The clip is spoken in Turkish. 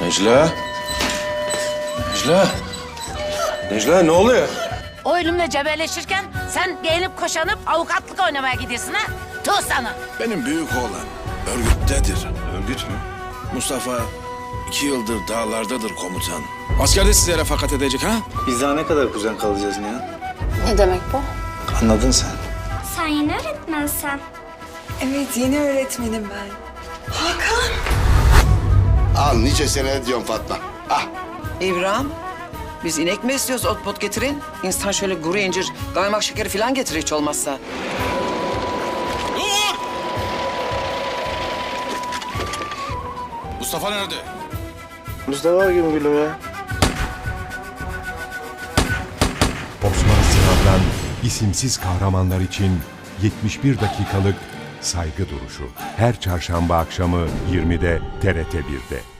Necla. Necla. Necla ne oluyor? Oğlumla cebelleşirken sen giyinip koşanıp avukatlık oynamaya gidiyorsun ha? Tuh sana. Benim büyük oğlan örgüttedir. Örgüt mü? Mustafa iki yıldır dağlardadır komutan. Askerde size refakat edecek ha? Biz daha ne kadar kuzen kalacağız Nihan? Ne demek bu? Anladın sen. Sen yeni öğretmensen. Evet yeni öğretmenim ben. Al nice sene diyorum Fatma. Ah İbrahim, biz inek mi istiyoruz ot bot getirin? İnsan şöyle kuru incir, kaymak şekeri falan getirir hiç olmazsa. Mustafa nerede? Mustafa gibi gülüm ya. Osman Sınav'dan isimsiz kahramanlar için 71 dakikalık saygı duruşu. Her çarşamba akşamı 20'de TRT 1'de.